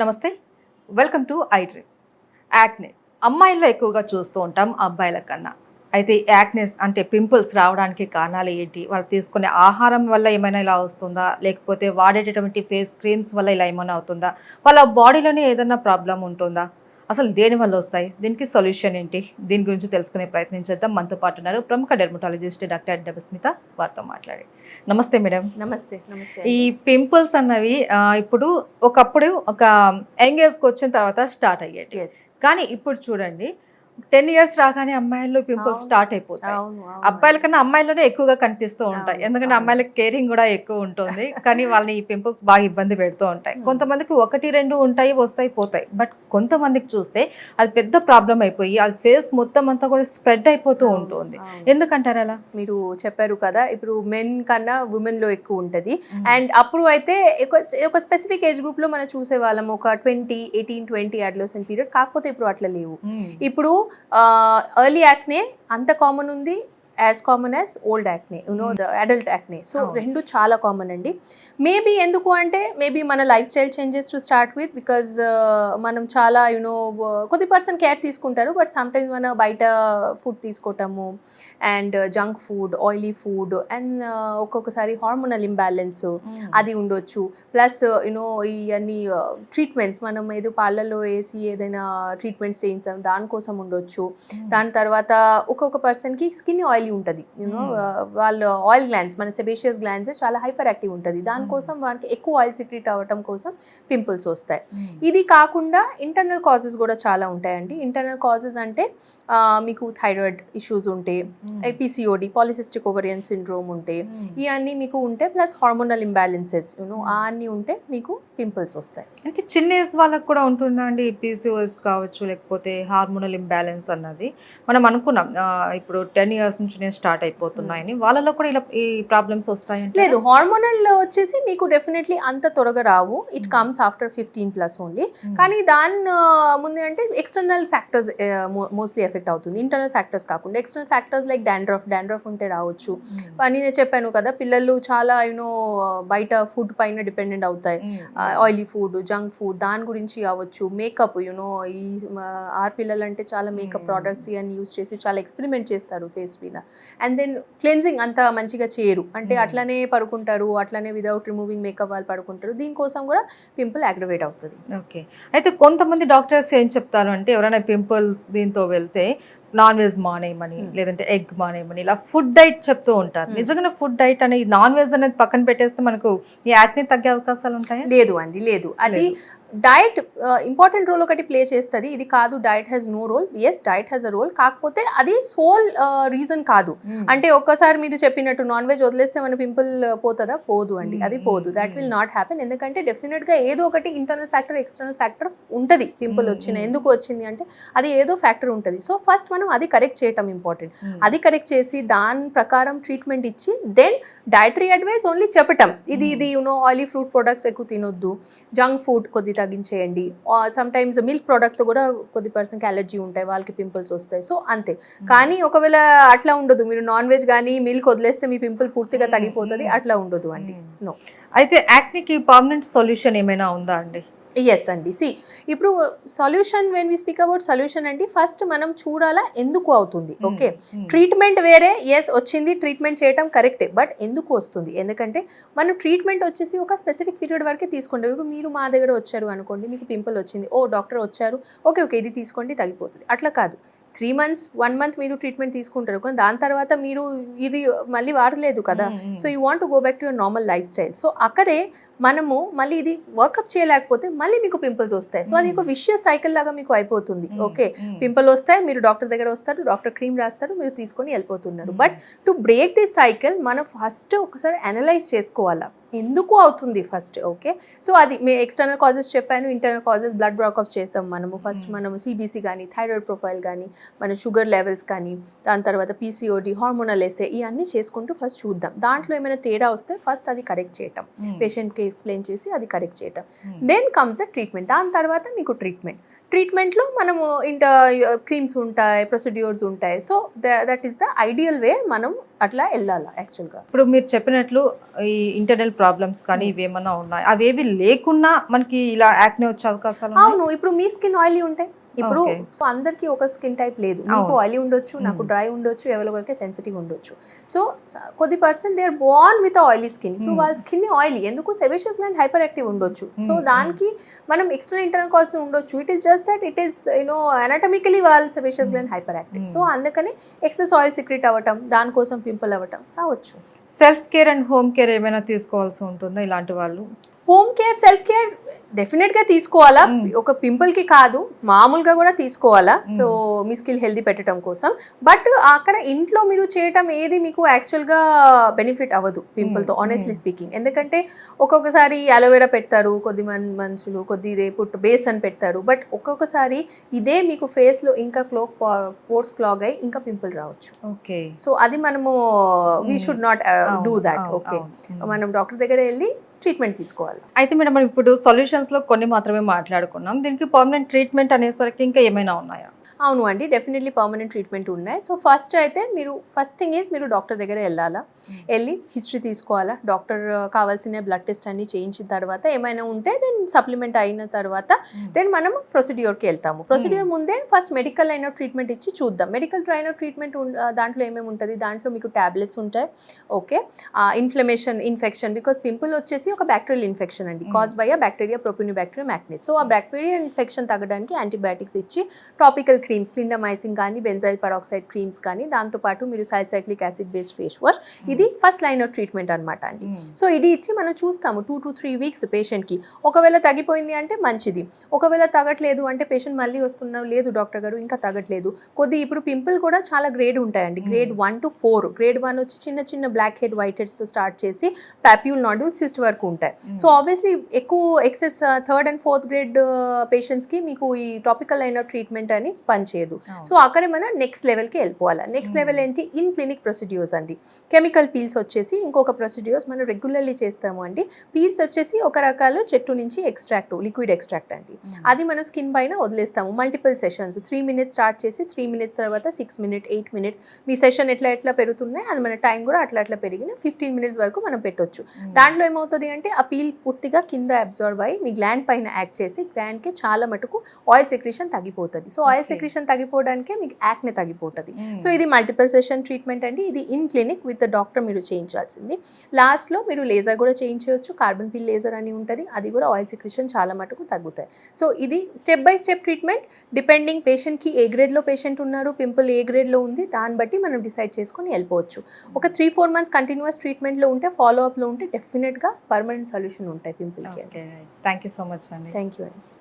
నమస్తే. Welcome to ఐడ్రీ acne అమ్మాయిల్లో ఎక్కువగా చూస్తూ ఉంటాం అబ్బాయిల కన్నా. అయితే యాక్నెస్ అంటే పింపుల్స్ రావడానికి కారణాలు ఏంటి? వాళ్ళు తీసుకునే ఆహారం వల్ల ఏమైనా ఇలా వస్తుందా? లేకపోతే వాడేటటువంటి ఫేస్ క్రీమ్స్ వల్ల ఇలా ఏమైనా అవుతుందా? వాళ్ళ బాడీలోనే ఏదైనా ప్రాబ్లం ఉంటుందా? అసలు దేని వల్ల వస్తాయి? దీనికి సొల్యూషన్ ఏంటి? దీని గురించి తెలుసుకునే ప్రయత్నం చేద్దాం. మనతో పాటు ఉన్నారు ప్రముఖ డెర్మటాలజిస్ట్ డాక్టర్ డెబస్మిత వారితో మాట్లాడి. నమస్తే మేడం. నమస్తే నమస్తే ఈ పింపుల్స్ అన్నవి ఇప్పుడు ఒకప్పుడు ఒక యంగ్ ఏజ్కి వచ్చిన తర్వాత స్టార్ట్ అయ్యేటి ఎస్ కానీ ఇప్పుడు చూడండి టెన్ ఇయర్స్ రాగానే అమ్మాయిల్లో పింపుల్స్. స్టార్ట్ అయిపోతాయి. అబ్బాయిల కన్నా అమ్మాయిలోనే ఎక్కువగా కనిపిస్తూ ఉంటాయి ఎందుకంటే. అమ్మాయిలకి కేరింగ్ కూడా ఎక్కువ ఉంటుంది కానీ వాళ్ళని ఈ పింపుల్స్ బాగా ఇబ్బంది పెడుతూ ఉంటాయి. కొంతమందికి ఒకటి రెండు ఉంటాయి వస్తాయి పోతాయి బట్ కొంతమందికి చూస్తే అది పెద్ద ప్రాబ్లం అయిపోయి అది ఫేస్ మొత్తం అంతా కూడా స్ప్రెడ్ అయిపోతూ ఉంటుంది. ఎందుకంటారు అలా మీరు చెప్పారు కదా ఇప్పుడు మెన్ కన్నా ఉమెన్లో ఎక్కువ ఉంటది. అండ్ అప్పుడు అయితే ఒక- స్పెసిఫిక్ ఏజ్ గ్రూప్లో మనం చూసే వాళ్ళం ఒక twenty eighteen twenty adolescent period కాకపోతే ఇప్పుడు అట్లా లేవు. ఇప్పుడు ఎర్లీ యాక్నే అంత కామన్ ఉంది. As common as old acne you know the adult acne so. రెండు చాలా కామన్ అండి మేబీ ఎందుకు అంటే మేబీ మన lifestyle changes to start with because మనం చాలా యునో కొద్ది పర్సన్ కేర్ తీసుకుంటారు బట్ సమ్ టైమ్స్ మన బయట food తీసుకోవటము and junk food oily food and ఒక్కొక్కసారి హార్మోనల్ ఇంబ్యాలెన్స్ Hmm. అది ఉండొచ్చు ప్లస్ యూనో ఇవన్నీ ట్రీట్మెంట్స్ మనం ఏదో పార్లర్లో వేసి ఏదైనా ట్రీట్మెంట్స్ చేయించాం దానికోసం ఉండొచ్చు Hmm. దాని తర్వాత ఒక్కొక్క పర్సన్కి స్కిన్ ఆయిలీ ఉంటుంది. You know Hmm. వాళ్ళ ఆయిల్ గ్లాన్స్ మన సెబేషియస్ గ్లాన్స్ చాలా హైపర్ యాక్టివ్ ఉంటుంది దానికోసం వానికి ఎక్కువ ఆయిల్ సిక్రీట్ అవ్వటం కోసం పింపుల్స్ వస్తాయి. Hmm. ఇది కాకుండా ఇంటర్నల్ కాజెస్ కూడా చాలా ఉంటాయండి. ఇంటర్నల్ కాజెస్ అంటే మీకు థైరాయిడ్ ఇష్యూస్ ఉంటే Hmm. PCOD polycystic ovarian syndrome ఉంటే Hmm. ఇవన్నీ మీకు ఉంటే ప్లస్ హార్మోనల్ ఇంబ్యాలెన్సెస్ యూనో అన్నీ ఉంటే మీకు పింపుల్స్ వస్తాయి. అంటే చిన్న ఏజ్ వాళ్ళకి కూడా ఉంటుందా అండి? పీసీఓఎస్ కావచ్చు లేకపోతే హార్మోనల్ ఇంబ్యాలెన్స్ అన్నది? మనం అనుకున్నాం ఇప్పుడు టెన్ ఇయర్స్ నుంచి స్టార్ట్ అయిపోతున్నాయని వాళ్ళలో కూడా ఇలా ఈ ప్రాబ్లమ్స్ వస్తాయంటే లేదు హార్మోనల్ వచ్చేసి మీకు డెఫినెట్లీ అంత త్వరగా రావు. It Hmm. Comes after fifteen plus only కానీ దాని ముందు అంటే ఎక్స్టర్నల్ ఫ్యాక్టర్స్ మోస్ట్లీ ఎఫెక్ట్ అవుతుంది. ఇంటర్నల్ ఫ్యాక్టర్స్ కాకుండా external factors like dandruff dandruff ఉంటే రావచ్చు. అని నేను చెప్పాను కదా పిల్లలు చాలా యూనో బయట ఫుడ్ పైన డిపెండెంట్ అవుతాయి. ఆయిలీ ఫుడ్ జంక్ ఫుడ్ దాని గురించి అవ్వచ్చు మేకప్ యూనో ఈ ఆర్ పిల్లలు అంటే చాలా మేకప్ Hmm. ప్రోడక్ట్స్ ఇవన్నీ యూస్ చేసి చాలా ఎక్స్పెరిమెంట్ చేస్తారు ఫేస్ మీద. అండ్ దెన్ క్లెన్జింగ్ అంత మంచిగా చేయరు. అంటే Hmm. అట్లనే పడుకుంటారు అట్లనే విదౌట్ రిమూవింగ్ మేకప్ వాళ్ళు పడుకుంటారు. దీనికోసం కూడా పింపుల్ యాగ్రవేట్ అవుతుంది. ఓకే అయితే కొంతమంది డాక్టర్స్ ఏం చెప్తారు అంటే ఎవరైనా పింపుల్స్ దీంతో వెళ్తే నాన్ వెజ్ మానేయమని Hmm. లేదంటే ఎగ్ మానేయమని ఇలా ఫుడ్ డైట్ చెప్తూ ఉంటారు. నిజంగా ఫుడ్ డైట్ అనేది నాన్ వెజ్ అనేది పక్కన పెట్టేస్తే మనకు ఈ యాక్ని తగ్గే అవకాశాలు ఉంటాయా? లేదు అండి లేదు. అది డైట్ ఇంపార్టెంట్ రోల్ ఒకటి ప్లే చేస్తుంది. ఇది కాదు diet has no role. Yes diet has a role. కాకపోతే అది సోల్ రీజన్ కాదు. Hmm. అంటే ఒక్కసారి మీరు చెప్పినట్టు నాన్ వెజ్ వదిలేస్తే మన పింపుల్ పోతుందా? పోదు అండి. అది పోదు. Mm, that will. Not happen ఎందుకంటే డెఫినెట్గా ఏదో ఒకటి ఇంటర్నల్ ఫ్యాక్టర్ ఎక్స్టర్నల్ ఫ్యాక్టర్ ఉంటది. పింపుల్ వచ్చిన mm. ఎందుకు వచ్చింది అంటే అది ఏదో ఫ్యాక్టర్ ఉంటది. సో ఫస్ట్ మనం అది కరెక్ట్ చేయటం ఇంపార్టెంట్ Hmm. అది కరెక్ట్ చేసి దాని ప్రకారం ట్రీట్మెంట్ ఇచ్చి దెన్ డైటరీ అడ్వైస్ ఓన్లీ చెప్పటం. ఇది. ఇది యూనో ఆయిలీ ఫ్రూట్ ప్రొడక్ట్స్ ఎక్కువ తినొద్దు. జంక్ ఫుడ్ కొద్ది తగ్గించేయండి సమ్ టైమ్స్ మిల్క్ ప్రోడక్ట్ కూడా కొద్ది పర్సన్కి అలర్జీ ఉంటాయి వాళ్ళకి పింపుల్స్ వస్తాయి సో అంతే. కానీ ఒకవేళ అట్లా ఉండదు మీరు నాన్ వెజ్ కానీ మిల్క్ వదిలేస్తే మీ పింపుల్ పూర్తిగా తగ్గిపోతుంది. అట్లా ఉండదు అండి. No. అయితే యాక్నికి పర్మనెంట్ సొల్యూషన్ ఏమైనా ఉందా అండి ఎస్ అండి. సి ఇప్పుడు solution when we speak about solution అండి ఫస్ట్ మనం చూడాలా ఎందుకు అవుతుంది? Okay Hmm. ట్రీట్మెంట్ వేరే ఎస్ వచ్చింది ట్రీట్మెంట్ చేయటం కరెక్టే బట్ ఎందుకు వస్తుంది? ఎందుకంటే మనం ట్రీట్మెంట్ వచ్చేసి ఒక స్పెసిఫిక్ పీరియడ్ వరకే తీసుకుంటాం ఇప్పుడు మీరు మా దగ్గర వచ్చారు అనుకోండి మీకు పింపుల్ వచ్చింది ఓ డాక్టర్ వచ్చారు ఓకే ఓకే ఇది తీసుకోండి తగ్గిపోతుంది. అట్లా కాదు. త్రీ మంత్స్ వన్ మంత్ మీరు ట్రీట్మెంట్ తీసుకుంటారు. కానీ దాని తర్వాత మీరు ఇది మళ్ళీ వాడలేదు కదా. Hmm, hmm. So you want go back to your normal lifestyle so అక్కడే మనము మళ్ళీ ఇది వర్కప్ చేయలేకపోతే మళ్ళీ మీకు పింపుల్స్ వస్తాయి. సో అది ఒక విషయస్ సైకిల్ లాగా మీకు అయిపోతుంది. Hmm. Okay Hmm. పింపుల్ వస్తాయి మీరు డాక్టర్ దగ్గర వస్తారు డాక్టర్ క్రీమ్ రాస్తారు మీరు తీసుకొని వెళ్ళిపోతున్నారు. Hmm. But to break this cycle మనం ఫస్ట్ ఒకసారి అనలైజ్ చేసుకోవాలా? ఎందుకు అవుతుంది ఫస్ట్ ఓకే సో అది మీ ఎక్స్టర్నల్ కాజెస్ చెప్పాను ఇంటర్నల్ కాజెస్ బ్లడ్ బ్రాకప్స్ చేస్తాం మనము. First Hmm. మనము సిబిసి కానీ థైరాయిడ్ ప్రొఫైల్ కానీ మన షుగర్ లెవెల్స్ కానీ దాని తర్వాత పీసీఓడి హార్మోనల్ ఎస్ఏ ఇవన్నీ చేసుకుంటూ ఫస్ట్ చూద్దాం. దాంట్లో ఏమైనా తేడా వస్తే ఫస్ట్ అది కరెక్ట్ చేయటం. Hmm. పేషెంట్కి ఎక్స్ప్లెయిన్ చేసి అది కరెక్ట్ చేయటం. Hmm. Then comes the treatment దాని తర్వాత మీకు ట్రీట్మెంట్ ట్రీట్మెంట్లో మనము ఇంట క్రీమ్స్ ఉంటాయి ప్రొసీడ్యూర్స్ ఉంటాయి. So that is the ideal way మనం అట్లా వెళ్ళాలి యాక్చువల్గా ఇప్పుడు మీరు చెప్పినట్లు ఈ ఇంటర్నల్ ప్రాబ్లమ్స్ కానీ ఇవి ఏమన్నా ఉన్నాయి? అవేవి లేకున్నా మనకి ఇలా యాక్నే వచ్చే అవకాశాలు? అవును. ఇప్పుడు మీ స్కిన్ ఆయిలీ ఉంటాయి. ఇప్పుడు. సో అందరికి ఒక స్కిన్ టైప్ లేదు అవును. ఆయిలీ ఉండొచ్చు నాకు. డ్రై ఉండొచ్చు ఎవరికొకరికి సెన్సిటివ్ ఉండొచ్చు సో కొద్ది person they are born with oily skin ఇప్పుడు. వాళ్ళ స్కిన్ ఆయిలీ ఎందుకు సెబిషియస్ గ్లాండ్ హైపర్ యాక్టివ్ ఉండొచ్చు సో. దానికి మనం ఎక్స్టర్నల్ ఇంటర్నల్ కాజ్ ఉండొచ్చు it is just that it is you know anatomically వాళ్ళ Hmm. Gland hyperactive. సో అందుకని ఎక్సెస్ ఆయిల్ సిక్రెట్ అవ్వటం దానికోసం పింపుల్ అవ్వటం రావచ్చు self care and home care ఏమైనా తీసుకోవాల్సి ఉంటుందా ఇలాంటి వాళ్ళు హోమ్ కేర్ సెల్ఫ్ కేర్ డెఫినెట్గా తీసుకోవాలా. ఒక పింపుల్కి కాదు మామూలుగా కూడా తీసుకోవాలా. సో మీ స్కిల్ హెల్దీ పెట్టడం కోసం బట్ అక్కడ ఇంట్లో మీరు చేయటం ఏది మీకు యాక్చువల్గా బెనిఫిట్ అవ్వదు పింపుల్తో. ఆనెస్ట్లీ. స్పీకింగ్ ఎందుకంటే ఒక్కొక్కసారి అలోవెరా పెడతారు కొద్ది మన్ మనుషులు కొద్ది ఇదే పుట్టు బేస్ అని పెడతారు బట్ ఒక్కొక్కసారి ఇదే మీకు ఫేస్లో ఇంకా క్లోక్ పోర్స్ క్లాగ్ అయ్యి ఇంకా పింపుల్ రావచ్చు ఓకే సో అది మనము we. Should not do that okay మనం డాక్టర్ దగ్గర వెళ్ళి ట్రీట్మెంట్ తీసుకోవాలి. అయితే మేడం మనం ఇప్పుడు సొల్యూషన్స్లో కొన్ని మాత్రమే మాట్లాడుకున్నాం. దీనికి పర్మనెంట్ ట్రీట్మెంట్ అనేసరికి ఇంకా ఏమైనా ఉన్నాయా? అవును అండి డెఫినెట్లీ పర్మనెంట్ ట్రీట్మెంట్ ఉన్నాయి. సో ఫస్ట్ అయితే మీరు ఫస్ట్ థింగ్ ఈజ్ మీరు డాక్టర్ దగ్గర వెళ్ళాలా? Mm. వెళ్ళి హిస్టరీ తీసుకోవాలా? డాక్టర్ కావాల్సిన బ్లడ్ టెస్ట్ అన్ని చేయించిన తర్వాత ఏమైనా ఉంటే దెన్ సప్లిమెంట్ అయిన తర్వాత దెన్ మనం ప్రొసీడ్యూర్కి వెళ్తాము. ప్రొసీడ్యూర్ ముందే ఫస్ట్ మెడికల్ అయిన ట్రీట్మెంట్ ఇచ్చి చూద్దాం. మెడికల్ అయిన ట్రీట్మెంట్ దాంట్లో ఏమేమి ఉంటుంది? దాంట్లో మీకు ట్యాబ్లెట్స్ ఉంటాయి. Okay inflammation infection because pimple వచ్చేసి ఒక బ్యాక్టీరియల్ ఇన్ఫెక్షన్ అండి. Cause by a bacteria propioni bacteria acnes so uh bacterial infection తగ్గడానికి యాంటీబయాటిక్స్ ఇచ్చి టాపికల్ క్రీమ్స్ క్లిండమైసిన్ కానీ బెంజైల్ పరాక్సైడ్ క్రీమ్స్ కానీ దాంతోపాటు మీరు salicylic acid based face wash. ఇది ఫస్ట్ లైన్ ఆఫ్ ట్రీట్మెంట్ అనమాట అండి. సో ఇది ఇచ్చి మనం చూస్తాము టూ టు త్రీ వీక్స్ పేషెంట్కి. ఒకవేళ తగ్గిపోయింది అంటే మంచిది. ఒకవేళ తగ్గట్లేదు అంటే పేషెంట్ మళ్ళీ వస్తున్నారు లేదు డాక్టర్ గారు ఇంకా తగ్గట్లేదు. కొద్ది ఇప్పుడు పింపుల్ కూడా చాలా గ్రేడ్ ఉంటాయండి. Grade one to four. Grade one వచ్చి చిన్న చిన్న బ్లాక్ హెడ్ వైట్ హెడ్స్తో స్టార్ట్ చేసి పాప్యూల్ నాడ్యూల్ సిస్ట్ వరకు ఉంటాయి. సో ఆబ్వియస్లీ ఎక్కువ excess third and fourth grade పేషెంట్స్కి మీకు ఈ టాపికల్ అయిన ట్రీట్మెంట్ అని పనిచేయదు సో అక్కడే మనం నెక్స్ట్ లెవెల్కి వెళ్ళిపోవాలి. Next Hmm. లెవెల్ ఏంటి? ఇన్ క్లినిక్ ప్రొసీడ్యూర్స్ అండి. కెమికల్ పీల్స్ వచ్చేసి ఇంకొక ప్రొసీడ్యూర్స్ మనం రెగ్యులర్లీ చేస్తాము అండి. పీల్స్ వచ్చేసి ఒక రకాలు చెట్టు నుంచి ఎక్స్ట్రాక్ట్ లిక్విడ్ ఎక్స్ట్రాక్ట్ అండి. అది మన స్కిన్ పైన వదిలేస్తాము. Multiple sessions three minutes start చేసి త్రీ మినిట్స్ తర్వాత సిక్స్ మినిట్ ఎయిట్ మినిట్స్ మీ సెషన్ ఎట్లా ఎట్లా పెరుగుతున్నాయి? అది మన టైం కూడా అట్లా అట్లా పెరిగిన ఫిఫ్టీన్ మినిట్స్ వరకు మనం పెట్టొచ్చు. దాంట్లో ఏమవుతుంది అంటే ఆ పీల్ పూర్తిగా కింద అబ్జర్వ్ అయ్యి మీ గ్లాండ్ పైన యాక్ట్ చేసి గ్లాండ్కి చాలా మటుకు ఆయిల్ సెక్రేషన్ తగ్గిపోతుంది. So oil Okay. సెక్రేషన్ తగ్గిపోవడానికే మీకు యాక్నే తగ్గిపోతుంది. సో ఇది మల్టిపుల్ సెషన్ ట్రీట్మెంట్ అండి. ఇది ఇన్ క్లినిక్ విత్ డాక్టర్ మీరు చేయించాల్సింది. లాస్ట్లో మీరు లేజర్ కూడా చేయించవచ్చు. కార్బన్ పిల్ లేజర్ అని ఉంటుంది. అది కూడా ఆయిల్ సెక్రేషన్ చాలా మటుకు తగ్గుతాయి. సో ఇది step by step treatment depending పేషెంట్కి ఏ గ్రేడ్లో పేషెంట్ ఉన్నారు పింపుల్ ఏ గ్రేడ్లో ఉంది దాన్ని బట్టి మనం డిసైడ్ చేసుకొని వెళ్ళిపోవచ్చు. ఒక త్రీ ఫోర్ మంత్స్ కంటిన్యూస్ ట్రీట్మెంట్లో ఉంటే ఫాలో అప్లో ఉంటే డెఫినెట్గా పర్మనెంట్ సొల్యూషన్ ఉంటాయి పింపుల్కి థ్యాంక్ యూ సో మచ్ అండి థ్యాంక్ యూ అండి